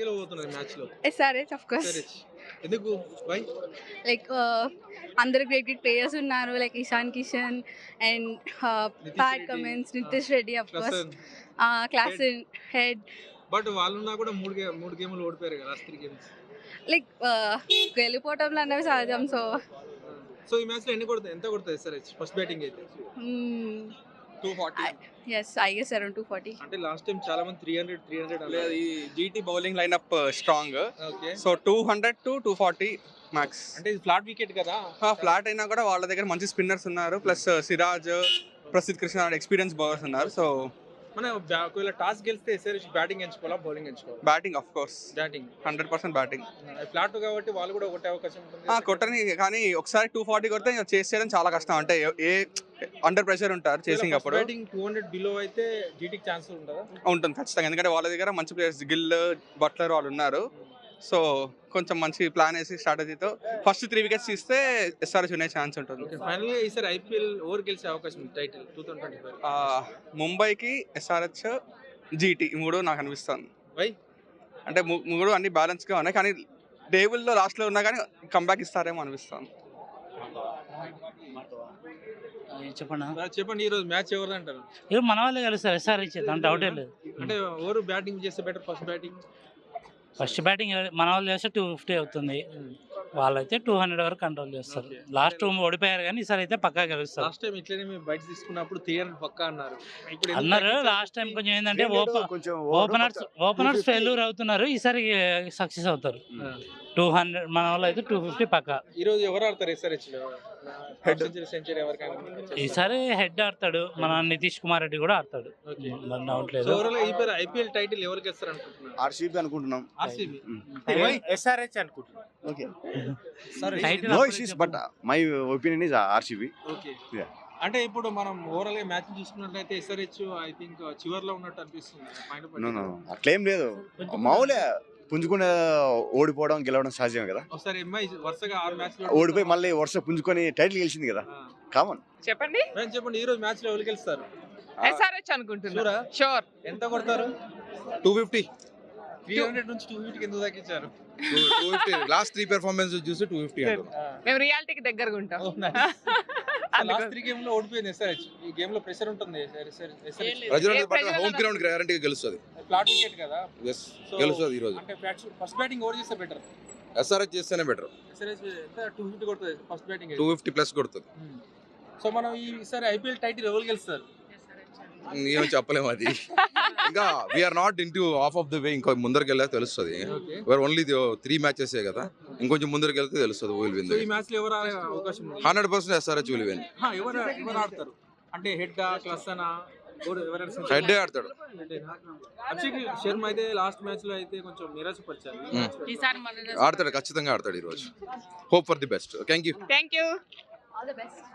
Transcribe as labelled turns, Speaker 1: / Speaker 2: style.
Speaker 1: గెలవబోతున్నారు మ్యాచ్లో?
Speaker 2: SRH of course.
Speaker 1: ఎందుకు? వై
Speaker 2: లైక్ అందరు గ్రేట్ గ్రేట్ ప్లేయర్స్ ఉన్నారు like Ishan Kishan and Pat. Cummins. Nitish Reddy of course Klaasen Head
Speaker 1: but వాళ్ళున్నా కూడా మూడు మూడు గేమ్లు ఓడిపోయారు కదా త్రీ గేమ్స్
Speaker 2: లైక్ వెళ్ళిపోవటంలో అన్నవి సహజం సో
Speaker 1: సో ఈ మ్యాచ్లో ఎన్ని కొడుతుంది ఎంత కొడుతుంది ఎస్ఆర్హెచ్ ఫస్ట్ బ్యాటింగ్ అయితే. Two forty
Speaker 2: yes I guess around two forty
Speaker 1: అంటే లాస్ట్ టైం చాలా మంది త్రీ హండ్రెడ్ త్రీ హండ్రెడ్
Speaker 3: లేదు ఈ GT bowling lineup strong
Speaker 1: okay
Speaker 3: so two hundred to two forty max
Speaker 1: అంటే ఇది ఫ్లాట్ వికెట్ కదా?
Speaker 3: ఫ్లాట్ అయినా కూడా వాళ్ళ దగ్గర మంచి స్పిన్నర్స్ ఉన్నారు. Plus Siraj Prasidh Krishna experience bowlers ఉన్నారు. సో
Speaker 1: మన ఒకవేళ టాస్ గెలిస్తే ఎస్ఆర్హెచ్ బ్యాటింగ్ ఎంచుకోవాలా బౌలింగ్ ఎంచుకోవాలి?
Speaker 3: Batting of course
Speaker 1: batting
Speaker 3: hundred percent batting
Speaker 1: flat కాబట్టి వాళ్ళు కూడా ఒకటే అవకాశం ఉంటుంది.
Speaker 3: కొట్టని కానీ ఒకసారి టూ ఫార్టీ కొడితే చేసి చేయడం చాలా కష్టం. అంటే ఏ అండర్ ప్రెషర్ ఉంటారు చేసింగ్ అప్పుడు.
Speaker 1: బ్యాటింగ్ టూ హండ్రెడ్ బిలో అయితే జీటీకి ఛాన్స్ ఉంటుందా?
Speaker 3: ఉంటుంది ఖచ్చితంగా. ఎందుకంటే వాళ్ళ దగ్గర మంచి ప్లేయర్స్ గిల్ బట్లర్ వాళ్ళు ఉన్నారు. సో కొంచెం మంచి ప్లాన్ వేసి స్ట్రాటజీతో ఫస్ట్ త్రీ వికెట్స్ ఇస్తే ఎస్ఆర్ఎస్ వినే ఛాన్స్ ఉంటుంది.
Speaker 1: ఈసారి ఐపీఎల్ ఓవర్ గెలిచే అవకాశం ఉంది title two thousand twenty five
Speaker 3: ఆ, ముంబైకి ఎస్ఆర్హెచ్ జీటీ ఈ మూడు నాకు అనిపిస్తుంది.
Speaker 1: వై
Speaker 3: అంటే మూడు అన్ని బ్యాలెన్స్గా ఉన్నాయి కానీ టేబుల్లో లాస్ట్లో ఉన్నా కానీ కంబ్యాక్ ఇస్తారేమో అనిపిస్తుంది.
Speaker 4: చెప్పండి
Speaker 1: చెప్పండి ఈ రోజు మ్యాచ్ ఎవరు అంటారు
Speaker 4: మన వాళ్ళే కలుస్తారు ఎస్ఆర్ దాంట్లో డౌటే లేదు.
Speaker 1: అంటే ఎవరు బ్యాటింగ్ చేస్తే better first batting
Speaker 4: first batting మన వాళ్ళు చేస్తే టూ ఫిఫ్టీ అవుతుంది. వాళ్ళైతే టూ హండ్రెడ్ వరకు కంట్రోల్ చేస్తారు. లాస్ట్ ఓడిపోయారు కానీ ఈసారి అయితే పక్కా గెలుస్తారు.
Speaker 1: లాస్ట్ టైం ఇట్లనే మేము బయట తీసుకున్నప్పుడు త్రీ హండ్రెడ్ పక్కా అన్నారు.
Speaker 4: అన్నారు? లాస్ట్ టైం కొంచెం ఏంటంటే ఓపెనర్స్ ఓపెనర్స్ ఫెయిల్యూర్ అవుతున్నారు. ఈసారి సక్సెస్ అవుతారు. టూ హండ్రెడ్ మన వాళ్ళు అయితే టూ ఫిఫ్టీ పక్కా.
Speaker 1: ఈ రోజు ఎవరు ఆడతారు ఎస్ఆర్హెచ్లో సెంచరీ ఎవరికైనా
Speaker 4: ఈసారి హెడ్ ఆడతాడు. మన నితీష్ కుమార్ రెడ్డి కూడా ఆడతాడు.
Speaker 1: ఓకే.
Speaker 4: మరి డౌట్ లేదు.
Speaker 1: ఓవరాల్ ఈసారి ఐపీఎల్ టైటిల్ ఎవరికి ఇస్తారు అనుకుంటున్నారు
Speaker 5: ఆర్సీబీ అనుకుంటున్నాం.
Speaker 1: ఆర్సీబీ.
Speaker 6: ఎస్ఆర్హెచ్ అనుకుంటున్నాను
Speaker 5: okay. No issues. But my opinion is RCB
Speaker 1: okay. అంటే ఇప్పుడు మనం ఓవరాల్గా మ్యాచ్ చూసుకున్నట్లయితే ఎస్ఆర్హెచ్ ఐ థింక్ చివర్లో ఉన్నట్టు అనిపిస్తుంది.
Speaker 5: అట్లేం లేదు. మామూలే. పుంజుకునే ఓడిపోవడం గెలవడం సహజమే కదా?
Speaker 1: ఒకసారి వరుసగా ఆరు
Speaker 5: ఓడిపోయి మళ్ళీ వరుస పుంజుకొని టైటిల్ గెలిచింది కదా? కామన్.
Speaker 7: చెప్పండి.
Speaker 1: చెప్పండి ఈ రోజు మ్యాచ్లో ఎవరు గెలుస్తారు?
Speaker 7: ఎస్ఆర్హెచ్ అనుకుంటున్నా. షూర్.
Speaker 1: ఎంత కొడతారు?
Speaker 8: టూ ఫిఫ్టీ
Speaker 1: త్రీ హండ్రెడ్ నుంచి టూ ఫిఫ్టీ ఎందుకు తగ్గించారు?
Speaker 8: Two fifty last three performance చూసి టూ ఫిఫ్టీ
Speaker 7: మేము రియాలిటీకి దగ్గరగా ఉంటాం.
Speaker 1: లాస్ట్ త్రీ గేమ్లో ఓడిపోయింది ఎస్ఆర్హెచ్ ఈ గేమ్లో ప్రెషర్ ఉంటుంది.
Speaker 8: హోమ్ గ్రౌండ్ గ్యారంటీగా గెలుస్తుంది.
Speaker 1: ఫ్లాట్ వికెట్ కదా?
Speaker 8: ఎస్ గెలుస్తుంది ఈ రోజు
Speaker 1: అంటే ఫస్ట్ బ్యాటింగ్ ఓవర్ చేస్తే బెటర్
Speaker 8: ఎస్ఆర్హెచ్ చేస్తేనే బెటర్
Speaker 1: టూ ఫిఫ్టీ కొడుతుంది first batting
Speaker 8: two fifty plus కొడుతుంది.
Speaker 1: సో మనం ఈసారి ఐపీఎల్ టైటిల్ ఎవరు గెలుస్తారు?
Speaker 8: ఏం చెప్పలేము అది. ఇంకా we're not in half of the way ఇంకా ముందరికి వెళ్ళా తెలుస్తుంది. ఓన్లీ త్రీ మ్యాచెస్ కదా? ఇంకొంచెం ముందరికి వెళ్తే తెలుస్తుంది will win hundred percent SRH will win
Speaker 1: అంటే హెడ్ క్లస్ అనా? ఎవరైనా
Speaker 8: హెడ్ ఆడతాడు.
Speaker 1: అభిషేక్ శర్మ అయితే లాస్ట్ మ్యాచ్లో అయితే కొంచెం నిరాశపరిచారు.
Speaker 8: ఆడతాడు ఖచ్చితంగా ఆడతాడు ఈ రోజు hope for the best thank you
Speaker 7: thank you all the best